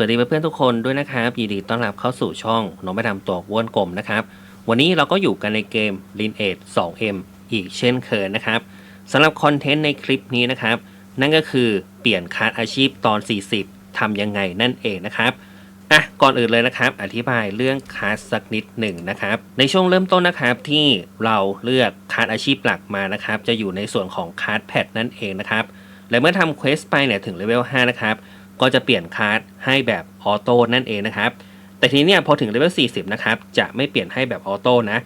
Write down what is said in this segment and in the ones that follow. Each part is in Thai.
สวัสดีเพื่อนๆทุกคนด้วยนะครับยินดีต้อนรับเข้าสู่ช่องน้องไปทำตัวว้วนกลมนะครับ วันนี้เราก็อยู่กันในเกม l i n a g e 2M อีกเช่นเคยนะครับสำหรับคอนเทนต์ในคลิปนี้นะครับ นั่นก็คือเปลี่ยนคาร์ดอาชีพตอน 40ทำยังไงนั่นเองนะครับอะก่อนอื่นเลยนะครับ อธิบายเรื่องคาร์ดสักนิดหนึ่งนะครับ ในช่วงเริ่มต้นนะครับที่เราเลือกคาร์ดอาชีพหลักมานะครับ จะอยู่ในส่วนของคาร์ดแพดนั่นเองนะครับและเมื่อทำเควสไปเนี่ยถึงเลเวล5นะครับ ก็จะเปลี่ยนคาร์ดให้แบบออโต้นั่นเองนะครับ แต่ทีนี้เนี่ยพอถึงเลเวล40 นะครับ จะไม่เปลี่ยนให้แบบออโต้นะ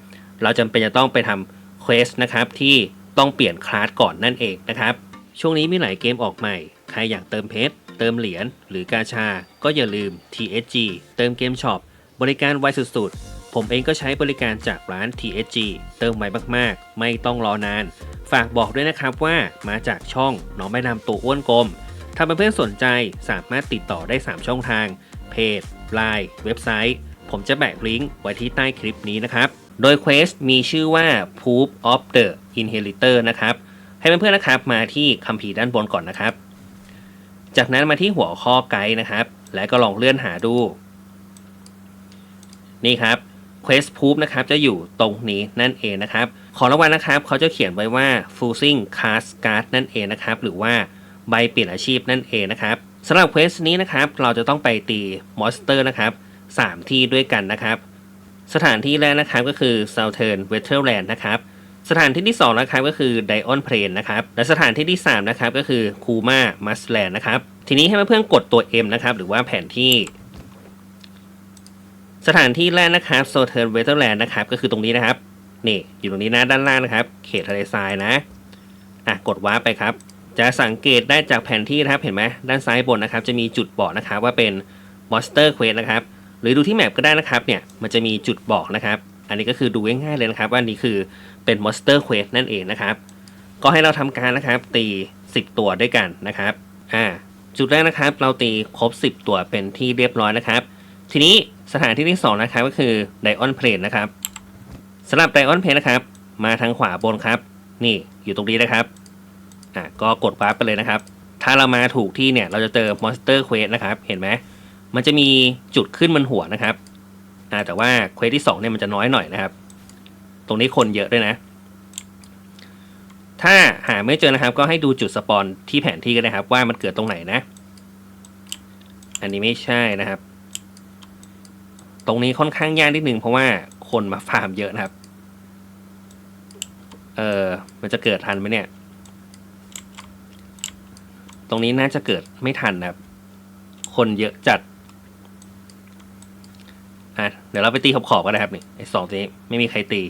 เราจำเป็นจะต้องไปทำเควสนะครับที่ต้องเปลี่ยนคลาสก่อนนั่นเองนะครับ ช่วงนี้มีหลายเกมออกใหม่ ใครอยากเติมเพชร เติมเหรียญ หรือกาชา ก็อย่าลืม TSG เติมเกมช็อป บริการไวสุดๆ ผมเองก็ใช้บริการจากร้าน TSG เติมไวมากๆ ไม่ต้องรอนาน ฝากบอกด้วยนะครับว่ามาจากช่องน้องไม่นำตัวอ้วนกลม ถ้าเพื่อนๆสนใจสามารถติดต่อได้ 3 ช่องทาง เพจ Line เว็บไซต์ ผมจะแบกลิงก์ไว้ที่ใต้คลิปนี้นะครับ โดย Quest มีชื่อว่า Proof of the Inheritor นะครับ ให้เพื่อนๆนะครับมาที่คัมภีร์ด้านบนก่อนนะครับ จากนั้นมาที่หัวข้อไกด์นะครับ และก็ลองเลื่อนหาดู นี่ครับ Quest Proof นะครับจะอยู่ตรงนี้นั่นเองนะครับ ของรางวัลนะครับเขาจะเขียนไว้ว่า Fusing Cast Card นั่นเองนะครับ หรือว่า ใบเปลี่ยนอาชีพนั่นเองนะครับสำหรับเควสนี้นะครับ เราจะต้องไปตีมอนสเตอร์นะครับ3 ที่ด้วยกันนะครับ สถานที่แรกนะครับก็คือ Southern Wetterland นะครับ สถานที่ที่2นะครับก็คือ Dion Plain นะครับ และสถานที่ที่3นะครับก็คือ Kuma Musland นะครับ ทีนี้ให้เพื่อนๆกดตัว M นะครับ หรือว่าแผนที่ สถานที่แรกนะครับ Southern Wetterland นะครับ ก็คือตรงนี้นะครับ นี่อยู่ตรงนี้นะด้านล่างนะครับ เขตทะเลทรายนะ อะกดว้าไปครับ จะสังเกตได้จากแผนที่นะครับเห็นไหมด้านซ้ายบนนะครับจะมีจุดบอกนะครับว่าเป็น Monster Quest นะครับหรือดูที่แมปก็ได้นะครับเนี่ยมันจะมีจุดบอกนะครับ อันนี้ก็คือดูง่ายๆเลยนะครับ ว่านี่คือเป็น Monster Quest นั่นเองนะครับ ก็ให้เราทำการนะครับตี 10 ตัวด้วยกันนะครับอ่าจุดแรกนะครับ เราตีครบ 10 ตัวเป็นที่เรียบร้อยนะครับ ทีนี้สถานที่ที่ 2 นะครับก็คือ Dion Plain นะครับสำหรับ Dion Plain นะครับ มาทางขวาบนครับ นี่อยู่ตรงนี้นะครับ อะก็กดวาร์ปไปเลยนะครับ ถ้าเรามาถูกที่เนี่ย เราจะเจอ Monster Quest นะครับ เห็นไหม มันจะมีจุดขึ้นบนหัวนะครับอ่าแต่ว่าเควสที่2เนี่ยมันจะน้อยหน่อยนะครับ ตรงนี้คนเยอะด้วยนะ ถ้าหาไม่เจอนะครับ ก็ให้ดูจุดสปอนที่แผนที่ก็ได้ครับ ว่ามันเกิดตรงไหนนะ อันนี้ไม่ใช่นะครับ ตรงนี้ค่อนข้างยากนิดนึงเพราะว่าคนมาฟาร์มเยอะนะครับ เออมันจะเกิดทันไหมเนี่ย ตรงนี้น่าจะเกิดไม่ทันนะครับ คนเยอะจัดอะเดี๋ยวเราไปตีขอบขอบๆกันนะครับนี่ไอ้สองตัวนี้ไม่มีใครตี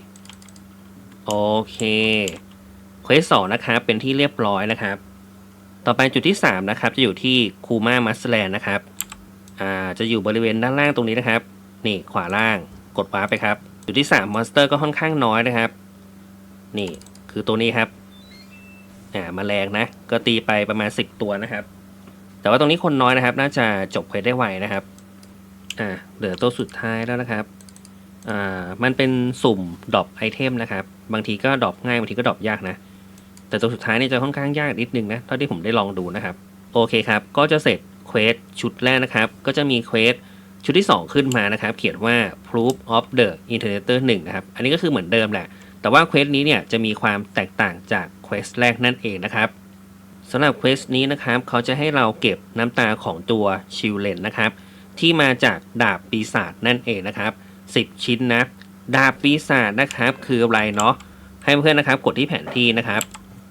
โอเคเควสสองนะครับ เป็นที่เรียบร้อยนะครับ ต่อไปจุดที่สามนะครับ จะอยู่ที่คูมามัสแลนนะครับ อ่าจะอยู่บริเวณด้านล่างตรงนี้นะครับ นี่ขวาล่างกดว้าไปครับ จุดที่สามมอนสเตอร์ก็ค่อนข้างน้อยนะครับ นี่คือตัวนี้ครับ อ่ามาแรงนะ ก็ตีไปประมาณ 10 ตัวนะครับ แต่ว่าตรงนี้คนน้อยนะครับ น่าจะจบเควสได้ไวนะครับอ่าเหลือตัวสุดท้ายแล้วนะครับอ่ามันเป็นสุ่มดรอปไอเทมนะครับ บางทีก็ดรอปง่ายบางทีก็ดรอปยากนะ แต่ตัวสุดท้ายนี่จะค่อนข้างยากนิดนึงนะเท่าที่ผมได้ลองดูนะครับ โอเคครับ ก็จะเสร็จเควสชุดแรกนะครับ ก็จะมีเควสชุดที่ 2 ขึ้นมานะครับ เขียนว่า proof of the interpreter 1 นะครับ อันนี้ก็คือเหมือนเดิมแหละ แต่ว่าเควสนี้เนี่ยจะมีความแตกต่างจาก ควสแรกนั่นเองนะครับสำหรับเควสนี้นะครับเขาจะให้เราเก็บน้ำตาของตัวชิลเลนนะครับ ที่มาจากดาบปีศาจนั่นเองนะครับ 10 ชิ้นนะ ดาบปีศาจนะครับ คืออะไรเนาะให้เพื่อนๆนะครับ กดที่แผนที่นะครับ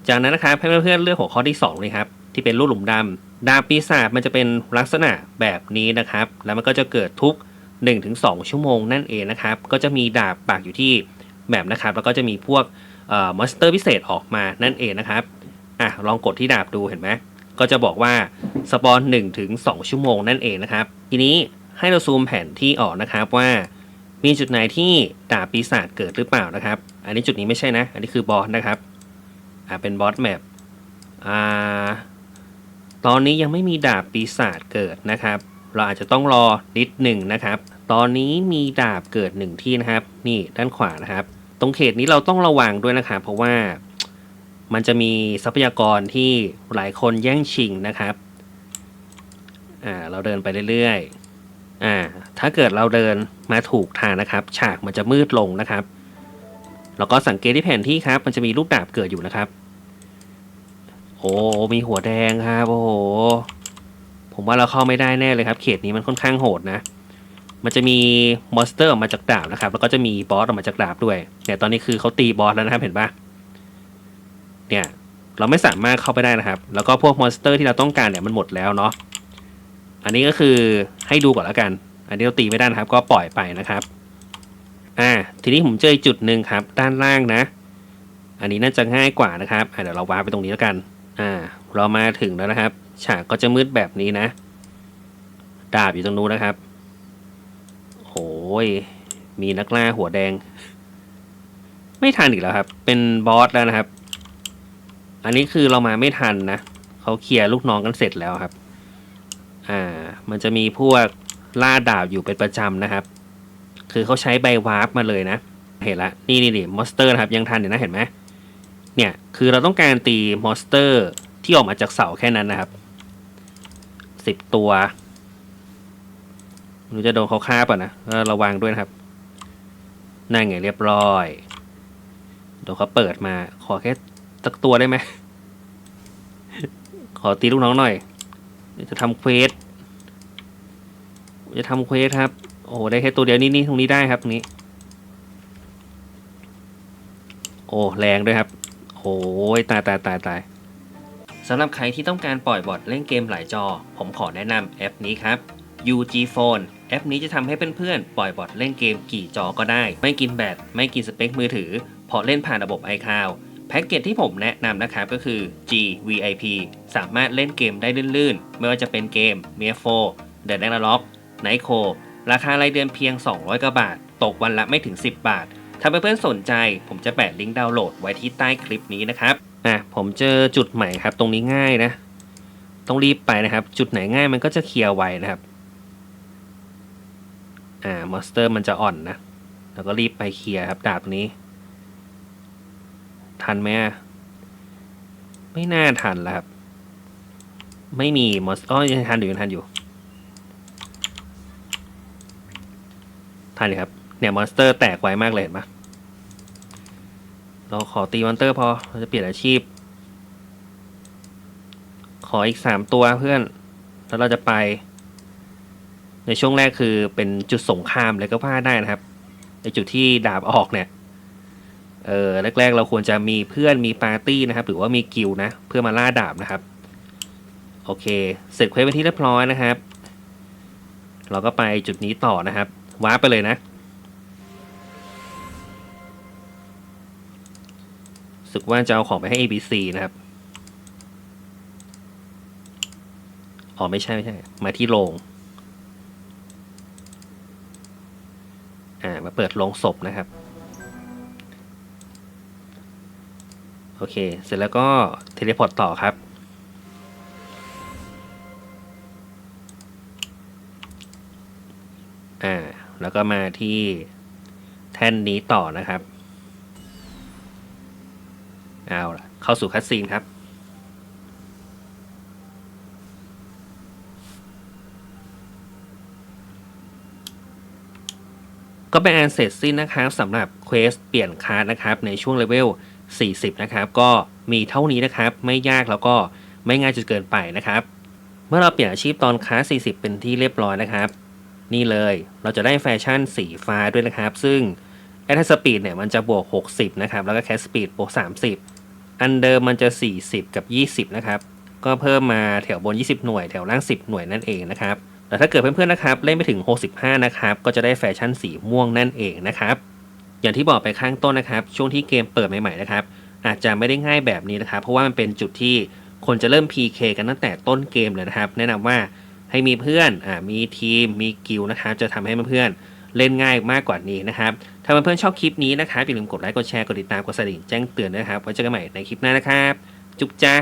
จากนั้นนะครับให้เพื่อนๆเลือกหัวข้อที่2เลยครับที่เป็นรูปหลุมดำดาบปีศาจมันจะเป็นลักษณะแบบนี้นะครับ แล้วมันก็จะเกิดทุก 1-2 ชั่วโมงนั่นเองนะครับ ก็จะมีดาบปากอยู่ที่แบบนะครับ แล้วก็จะมีพวก มอนสเตอร์พิเศษออกมานั่นเองนะครับอะลองกดที่ดาบดูเห็นไหมก็จะบอกว่าสปอน1ถึง2ชั่วโมงนั่นเองนะครับ ทีนี้ให้เราซูมแผนที่ออกนะครับว่า มีจุดไหนที่ดาบปีศาจเกิดหรือเปล่านะครับ อันนี้จุดนี้ไม่ใช่นะ อันนี้คือบอสนะครับอ่าเป็นบอสแมปอ่าตอนนี้ยังไม่มีดาบปีศาจเกิดนะครับ เราอาจจะต้องรอนิดหนึ่งนะครับ ตอนนี้มีดาบเกิดหนึ่งที่นะครับ นี่ด้านขวานะครับ ตรงเขตนี้เราต้องระวังด้วยนะครับเพราะว่ามันจะมีทรัพยากรที่หลายคนแย่งชิงนะครับ อ่า เราเดินไปเรื่อยๆ อ่า ถ้าเกิดเราเดินมาถูกทางนะครับ ฉากมันจะมืดลงนะครับ แล้วก็สังเกตที่แผนที่ครับ มันจะมีลูกดาบเกิดอยู่นะครับ โอ้ มีหัวแดงครับ โอ้โห ผมว่าเราเข้าไม่ได้แน่เลยครับ เขตนี้มันค่อนข้างโหดนะ มันจะมีมอนสเตอร์ออกมาจากดาบนะครับ แล้วก็จะมีบอสออกมาจากดาบด้วยเนี่ยตอนนี้คือเขาตีบอสแล้วนะครับเห็นปะเนี่ยเราไม่สามารถเข้าไปได้นะครับ แล้วก็พวกมอนสเตอร์ที่เราต้องการเนี่ยมันหมดแล้วเนาะอันนี้ก็คือให้ดูก่อนแล้วกัน อันนี้เราตีไม่ได้นะครับ ก็ปล่อยไปนะครับอ่าทีนี้ผมเจออีกจุดหนึ่งครับ ด้านล่างนะ อันนี้น่าจะง่ายกว่านะครับอ่าเดี๋ยวเราวาร์ปไปตรงนี้แล้วกันอ่าเรามาถึงแล้วนะครับ ฉากก็จะมืดแบบนี้นะ ดาบอยู่ตรงนู้นนะครับ ยมีนักล่าหัวแดง ไม่ทันอีกแล้วครับ เป็นบอสแล้วนะครับ อันนี้คือเรามาไม่ทันนะเขาเคลียร์ลูกน้องกันเสร็จแล้วครับ อ่า มันจะมีพวกล่าดาบอยู่เป็นประจำนะครับ คือเขาใช้ใบวาร์ปมาเลยนะ เห็นละ นี่นี่นี่มอนสเตอร์นะครับ ยังทันอยู่นะเห็นไหมเนี่ย คือเราต้องการตีมอนสเตอร์ที่ออกมาจากเสาแค่นั้นนะครับสิบตัว ไม่รู้จะโดนเขาฆ่าป่ะนะก็ระวังด้วยนะครับนั่นไงเรียบร้อยเดี๋ยวเขาเปิดมา ขอแค่สักตัวได้ไหม ขอตีลูกน้องหน่อยเดี๋ยวจะทำเควสจะทำเควสครับ โอ้ได้แค่ตัวเดียวนี่นี่ตรงนี้ได้ครับนี้ โอ้แรงด้วยครับ โอ้ยตายตายตายตายสำหรับใครที่ต้องการปล่อยบอทเล่นเกมหลายจอ ผมขอแนะนำแอปนี้ครับ UG Phone แอปนี้จะทำให้เพื่อนๆ ปล่อยบอทเล่นเกมกี่จอก็ได้ ไม่กินแบต ไม่กินสเปคมือถือพราะเล่นผ่านระบบ iCloud แพ็กเกจที่ผมแนะนำนะครับก็คือ GVIP สามารถเล่นเกมได้ลื่นๆ ไม่ว่าจะเป็นเกม m f 4 The n a g r a r o k Night c o ราคารายเดือนเพียง 200กว่าบาท ตกวันละไม่ถึง 10 บาท ถ้าเพื่อนๆสนใจ ผมจะแปะลิงก์ดาวน์โหลดไว้ที่ใต้คลิปนี้นะครับอะผมเจอจุดใหม่ครับ ตรงนี้ง่ายนะ ต้องรีบไปนะครับ จุดไหนง่ายมันก็จะเคลียร์ไวนะครับ อ่ามอนสเตอร์มันจะอ่อนนะ แล้วก็รีบไปเคลียร์ครับดาบนี้ ทันไหมไม่น่าทันแล้วครับ ไม่มีมอนสอ๋อยังทันอยู่ยังทันอยู่ ทันเลยครับ เนี่ยมอนสเตอร์แตกไวมากเลยเห็นปะเราขอตีมอนสเตอร์พอเราจะเปลี่ยนอาชีพ ขออีกสามตัวเพื่อน แล้วเราจะไป ในช่วงแรกคือเป็นจุดสงครามเลยก็ว่าได้นะครับ ในจุดที่ดาบออกเนี่ยเออแรกๆเราควรจะมีเพื่อนมีปาร์ตี้นะครับ หรือว่ามีกิลนะ เพื่อมาล่าดาบนะครับ โอเค เสร็จเควสไปที่เรียบร้อยนะครับ เราก็ไปจุดนี้ต่อนะครับว้าไปเลยนะสึกว่าจะเอาของไปให้ ABC นะครับอ๋อไม่ใช่ไม่ใช่ มาที่โรง อ่า มา เปิดโรงศพนะครับ โอเค เสร็จแล้วก็เทเลพอร์ตต่อครับ อ่า แล้วก็มาที่แท่นนี้ต่อนะครับ เอาล่ะ เข้าสู่คัสซีนครับ ก็เป็นอันเสร็จสิ้นนะครับสำหรับเควสเปลี่ยนคาร์ดนะครับในช่วงเลเวล 40 นะครับ ก็มีเท่านี้นะครับ ไม่ยากแล้วก็ไม่ง่ายจนเกินไปนะครับ เมื่อเราเปลี่ยนอาชีพตอนคลาส40 เป็นที่เรียบร้อยนะครับ นี่เลยเราจะได้แฟชั่นสีฟ้าด้วยนะครับ ซึ่งแอทสปีดเนี่ยมันจะบวก 60 นะครับ แล้วก็แคสสปีดบวก 30 อันเดิมมันจะ 40 กับ 20 นะครับ ก็เพิ่มมาแถวบน 20 หน่วย แถวล่าง 10 หน่วยนั่นเองนะครับ แต่ถ้าเกิดเพื่อนๆนะครับเล่นไปถึง 65 นะครับก็จะได้แฟชั่นสีม่วงนั่นเองนะครับอย่างที่บอกไปข้างต้นนะครับช่วงที่เกมเปิดใหม่ๆนะครับอาจจะไม่ได้ง่ายแบบนี้นะครับเพราะว่ามันเป็นจุดที่คนจะเริ่ม PK กันตั้งแต่ต้นเกมเลยนะครับ แนะนำว่าให้มีเพื่อนอ่ามีทีมมีกิลนะครับจะทำให้เพื่อนๆเล่นง่ายมากกว่านี้นะครับถ้าเพื่อนๆชอบคลิปนี้นะครับอย่าลืมกดไลค์กดแชร์กดติดตามกดกระดิ่งแจ้งเตือนนะครับไว้เจอกันใหม่ในคลิปหน้านะครับ จุ๊บจ้า